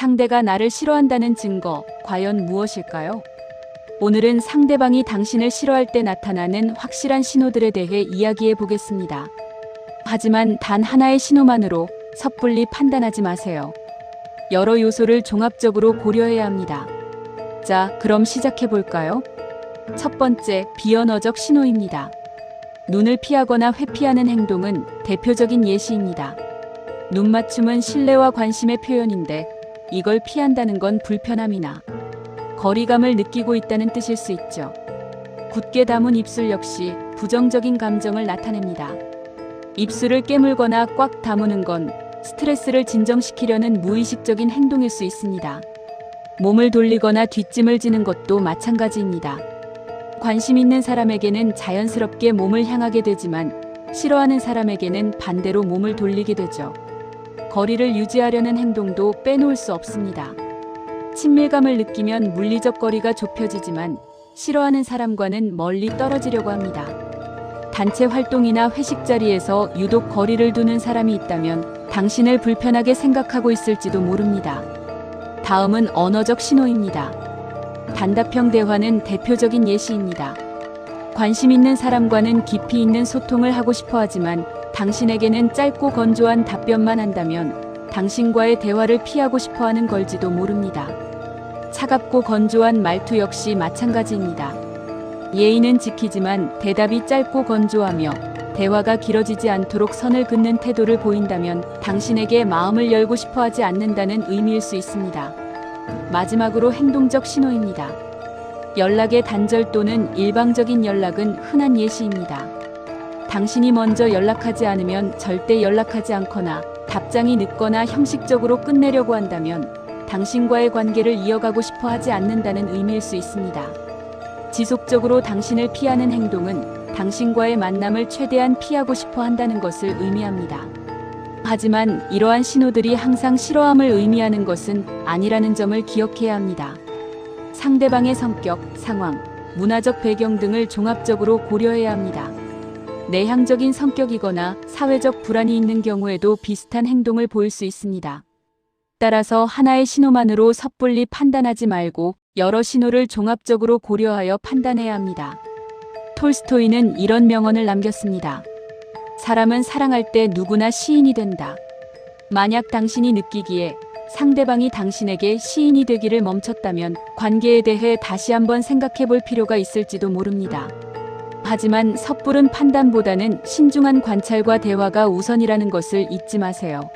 상대가 나를 싫어한다는 증거, 과연 무엇일까요? 오늘은 상대방이 당신을 싫어할 때 나타나는 확실한 신호들에 대해 이야기해 보겠습니다. 하지만 단 하나의 신호만으로 섣불리 판단하지 마세요. 여러 요소를 종합적으로 고려해야 합니다. 자, 그럼 시작해 볼까요? 첫 번째, 비언어적 신호입니다. 눈을 피하거나 회피하는 행동은 대표적인 예시입니다. 눈 맞춤은 신뢰와 관심의 표현인데 이걸 피한다는 건 불편함이나 거리감을 느끼고 있다는 뜻일 수 있죠. 굳게 담은 입술 역시 부정적인 감정을 나타냅니다. 입술을 깨물거나 꽉 다무는 건 스트레스를 진정시키려는 무의식적인 행동일 수 있습니다. 몸을 돌리거나 뒷짐을 지는 것도 마찬가지입니다. 관심 있는 사람에게는 자연스럽게 몸을 향하게 되지만 싫어하는 사람에게는 반대로 몸을 돌리게 되죠. 거리를 유지하려는 행동도 빼놓을 수 없습니다. 친밀감을 느끼면 물리적 거리가 좁혀지지만 싫어하는 사람과는 멀리 떨어지려고 합니다. 단체 활동이나 회식 자리에서 유독 거리를 두는 사람이 있다면 당신을 불편하게 생각하고 있을지도 모릅니다. 다음은 언어적 신호입니다. 단답형 대화는 대표적인 예시입니다. 관심 있는 사람과는 깊이 있는 소통을 하고 싶어 하지만 당신에게는 짧고 건조한 답변만 한다면 당신과의 대화를 피하고 싶어 하는 걸지도 모릅니다. 차갑고 건조한 말투 역시 마찬가지입니다. 예의는 지키지만 대답이 짧고 건조하며 대화가 길어지지 않도록 선을 긋는 태도를 보인다면 당신에게 마음을 열고 싶어 하지 않는다는 의미일 수 있습니다. 마지막으로 행동적 신호입니다. 연락의 단절 또는 일방적인 연락은 흔한 예시입니다. 당신이 먼저 연락하지 않으면 절대 연락하지 않거나 답장이 늦거나 형식적으로 끝내려고 한다면 당신과의 관계를 이어가고 싶어 하지 않는다는 의미일 수 있습니다. 지속적으로 당신을 피하는 행동은 당신과의 만남을 최대한 피하고 싶어 한다는 것을 의미합니다. 하지만 이러한 신호들이 항상 싫어함을 의미하는 것은 아니라는 점을 기억해야 합니다. 상대방의 성격, 상황, 문화적 배경 등을 종합적으로 고려해야 합니다. 내향적인 성격이거나 사회적 불안이 있는 경우에도 비슷한 행동을 보일 수 있습니다. 따라서 하나의 신호만으로 섣불리 판단하지 말고 여러 신호를 종합적으로 고려하여 판단해야 합니다. 톨스토이는 이런 명언을 남겼습니다. 사람은 사랑할 때 누구나 시인이 된다. 만약 당신이 느끼기에 상대방이 당신에게 시인이 되기를 멈췄다면 관계에 대해 다시 한번 생각해 볼 필요가 있을지도 모릅니다. 하지만 섣부른 판단보다는 신중한 관찰과 대화가 우선이라는 것을 잊지 마세요.